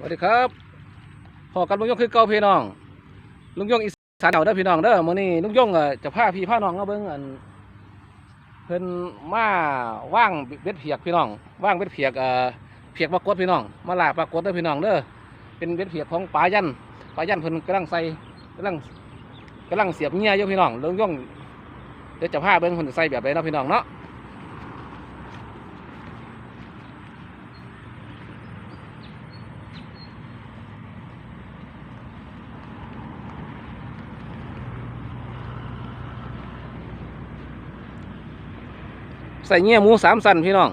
สวัสดีครับพอกันลุงยงคือเก่าพี่น้อง ลุงยงอีสานเก่าเด้อพี่น้องเด้อมื้อนี้ลุงยงจะพาพี่พาน้องมาเบิ่งอันเพิ่นมาว่างเบ็ดเพียกพี่น้องว่างเบ็ดเพียกเอ่อเพียกปรากฏพี่น้อง มาลาปรากฏเด้อพี่น้องเด้อเป็นเบ็ดเพียกของปลายันปลายันเพิ่นกำลังใส่กำลังกำลังเสียบเงียอยู่พี่น้องลุงยงเดี๋ยวจะพาเบิ่งเพิ่นใส่แบบใดเนาะพี่น้องเนาะ ใส่เงี้ยหมูสามสันพี่น้อง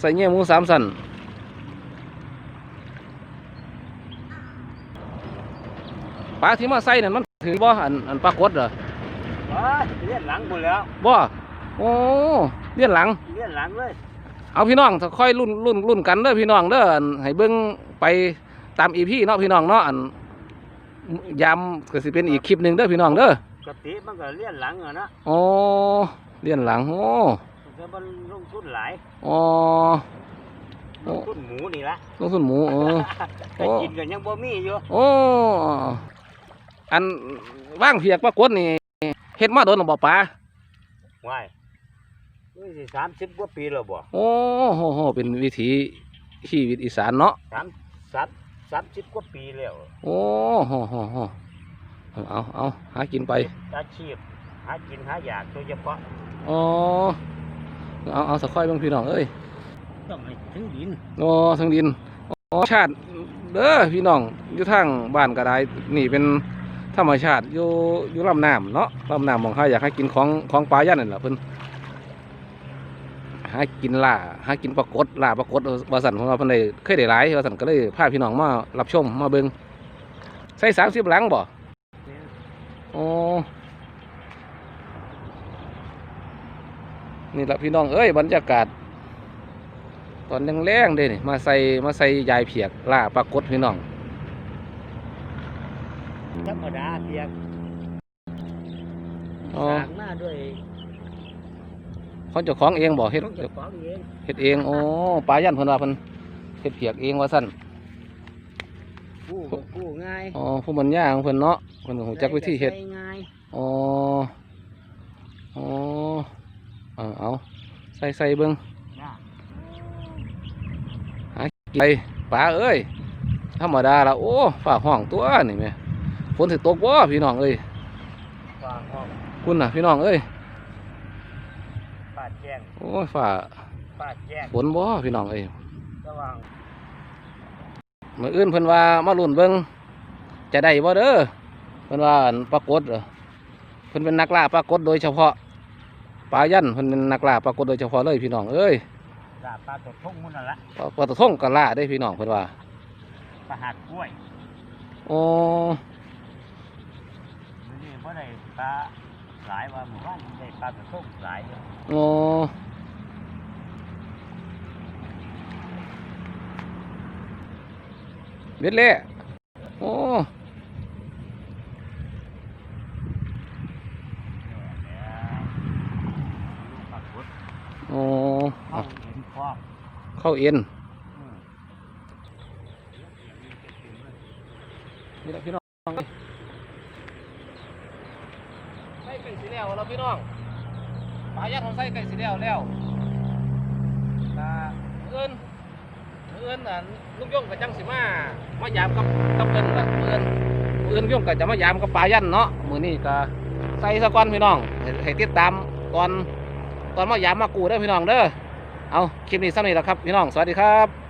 ใส่เงี้ยหมูสามสันปลาที่มาใส่นั่นมันถือบ่อันอันปลากดเหรอว้าเลียนหลังหมดแล้วบ่โอ้เลี้ยนหลังเลียนหลังเลยเอาพี่น้องถ้าค่อยรุ่นรุ่นรุ่นกันเด้อพี่น้องเด้ออันให้เบิ่งไปตามอีพี่เนาะพี่น้องเนาะอันยามก็สิเป็นอีกคลิปหนึ่งเด้อพี่น้องเด้อ กะติมันก็เลียนหลังอะนะโอ้เลี้ยนหลังโอ้มันก็มันลงทุนหลายโอ้ลงทุนหมูนี่ละลงทุนหมูเออโอ้ก็กินกันยังบ่มีอยู่โอ้อันว่างเพียกปรากฏนี่เฮ็ดมาโดนหรือบ่ปลาว้ายนี่สิสามสิบกว่าปีแล้วบ่โอ้โหโหเป็นวิถีชีวิตอีสานเนาะสามสามสามสิบกว่าปีแล้ว โอ้โหโหโห เอาเอาหากินไปอาชีพหากินหาอยากโดยเฉพาะอ๋อเอาเอาสักค่อยเบางพี่น้องเอ้ยต้องให้ถึงดินโอ้ทั้งดินอ๋อชาติเด้อพี่น้องอยู่ทางบ้านก็ได้นี่เป็นธรรมชาติอยู่อยู่ลำน้ำเนาะลำน้ำมองข้าอยากให้กินของของปลาย่านนั่นแหละเพิ่นหากินล่าหากินปลากดล่าปลากดว่าสันของเราเพิ่นได้เคยได้หลายว่าสันก็เลยพาพี่น้องมารับชมมาเบิ่งใส่สามสิบหลังบ่ อ๋อนี่แหละพี่น้องเอ้ยบรรยากาศ ตอนแรงๆเด้นี่มาใส่มาใส่ยายเพียกล่าปลากดพี่น้องธรรมดาเพียงอ๋อสร้างมาด้วยเขาเจ้าของเองบอกเฮ็ดต้องเจ้าของเองเฮ็ดเองโอ้ปลายันเพิ่นว่าเพิ่นเฮ็ดเพียกเองว่าซั่นกู้ก็ กู้ง่ายอ๋อผู้บรรยายของเพิ่นเนาะเพิ่นก็ฮู้จักวิธีเฮ็ดใช้ง่ายอ๋ออ๋อเอาเอาใส่ใส่เบิ่งยากไปปลาเอ้ยธรรมดาละโอ้ฟ้าห้องตัวนี่แม่ฝนสิตกบ่พี่น้องเอ้ยวางห้องคุณน่ะพี่น้องเอ้ยป้าแจ้งโอ้ยฟ้าป้าแจ้งฝนบ่พี่น้องเอ้ยระวัง มื่ออื่นเพิ่นว่ามาลุ่นเบิ่งจะได้บ่เด้อเพิ่นว่าอั่นปรากฏเหรอเพิ่นเป็นนักล่าปรากฏโดยเฉพาะปลายันเพิ่นเป็นนักล่าปรากฏโดยเฉพาะเลยพี่น้องเอ้ยลาปลาตดทุ่งมุนนั่นละปลาปลาตะทงก็ล่าได้พี่น้องเพิ่นว่าปลาหัดกล้วยโอ้มื้อนี้บ่ได้ปลาหลายว่าหมู่บ้านได้ปลาตดทุ่งหลายอยู่โอ้ เบ็ดเล่โอ้โอ้เข้าเอ็นนี่แหละพี่น้องใส่ไก่สีแล้วแล้วพี่น้องปลายัดของใส่ไก่สีแล้วแล้วตาเอื้อน เอื้อนน่ะลูกย่งกับจังสิมามายามกับกับเอินกับเอื้อนเอื้อนย่งกับจะมายามกับปลายันเนาะมือนี้ก็ใส่สะก้อนพี่น้องให้ติดตามตอนตอนมายามมากูเด้อพี่น้องเด้อเอาคลิปนี้สั้นนี้แหละครับพี่น้องสวัสดีครับ